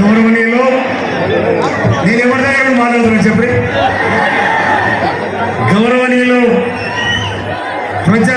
గౌరవనీయులు నేను ఎవరి దగ్గర మాట్లాడుతున్నాను చెప్పండి? గౌరవనీయులు ప్రజా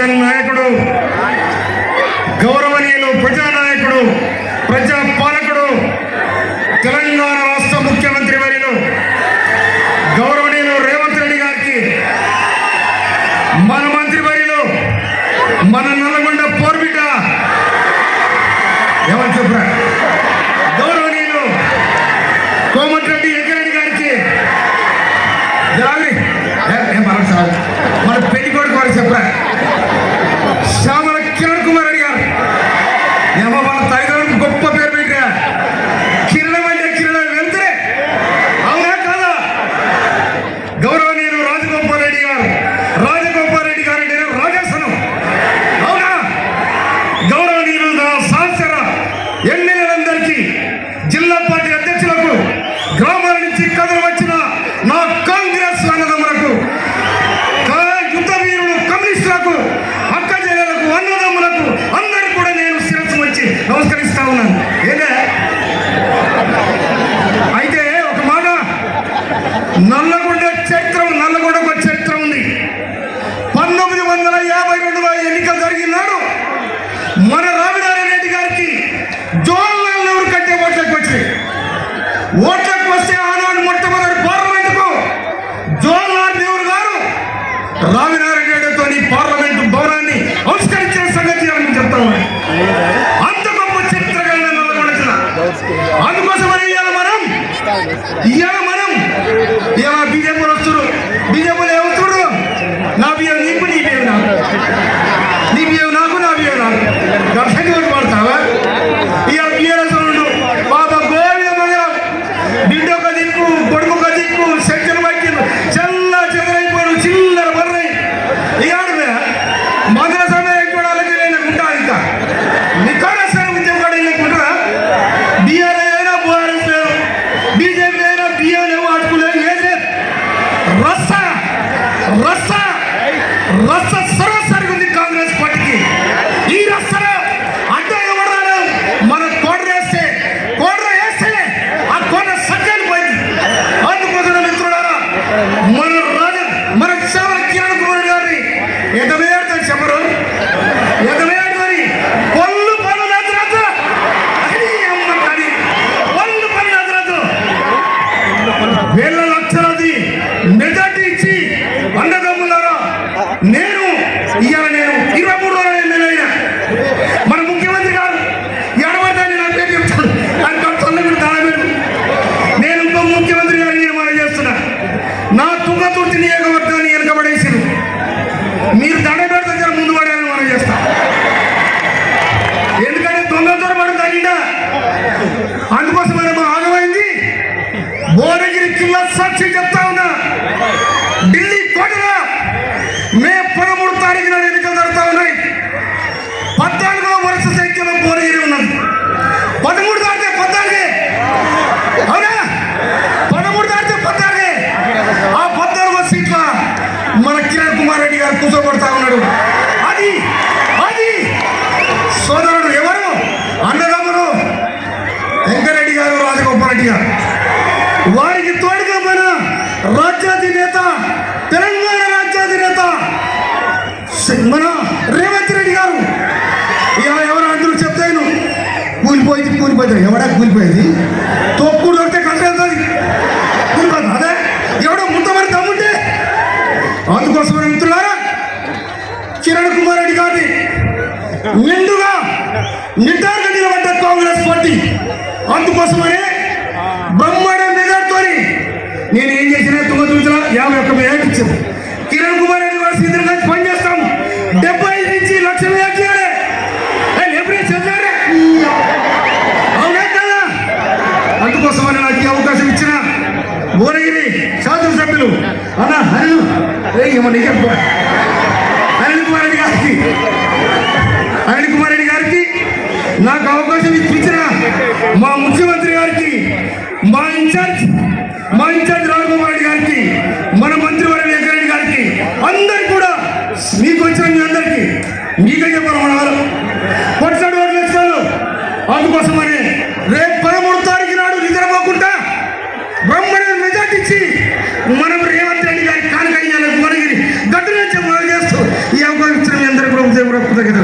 మన రామినారాయణ రెడ్డి గారికి జవహర్లాల్ నెహ్రూ కంటే ఓట్లకు వచ్చి ఓట్లకు వస్తే ఆనాడు మొట్టమొదటి పార్లమెంటుకు జవహర్లాల్ నెహ్రూ గారు రామినారాయణ రెడ్డితో పార్లమెంట్ భవనాన్ని ఆవిష్కరించిన సంగతి అని చెప్తా అంత గొప్ప చరిత్ర కలిగిన నల్గొండ ఇవాళ మనం. ఇవాళ మనం. ఇవాళ బీజేపీలో వస్తున్నారు బీజేపీలో ఏమవుతున్నారు నా బియ్యం నీ బియ్యం నీ. బియ్యం దర్శకుడు పడతావా న్యాయమూర్తి నియోగవర్గాన్ని వెనుకబడేసారు మీరు దండ పెడితే ముందు పడాలని మనం చేస్తాం. ఎందుకంటే తొందర దూరం మనం అందుకోసం మనం ఆగమైంది? బోర్డు అధినేత తెలంగాణ రాజ్యాధినేత మన రేవంత్ రెడ్డి గారు. ఇలా ఎవరు అందరూ చెప్తాను కూలిపోయింది కూలిపోయింది. ఎవడా కూలిపోయింది? తొక్కుడు దొరికితే కలిసి కూలిపోతుంది. అదే ఎవడో ముంతమని తమ్ముంటే? అందుకోసం మిత్రులారా కిరణ్ కుమార్ రెడ్డి గారిని నిండుగా నిర్ధారణ నిలబడ్డ కాంగ్రెస్ పార్టీ. అందుకోసమనే బ్రహ్మాండ పంతొమ్మిది యాభై ఒక్క యాక్ట్ ఇచ్చింది కిరణ్ కుమార్ రెడ్డి వారు ఇద్దరు కలిసి పనిచేస్తాం. డెబ్బై ఐదు నుంచి లక్ష యాక్ట్ చేయాలి ఎప్పుడే చదివారే? అవునా కదా? అందుకోసమని నాకు ఈ అవకాశం ఇచ్చిన భువనగిరి శాసనసభ్యులు అన్న హరి ఏమో నీకే তোমরা কোথায় গেছো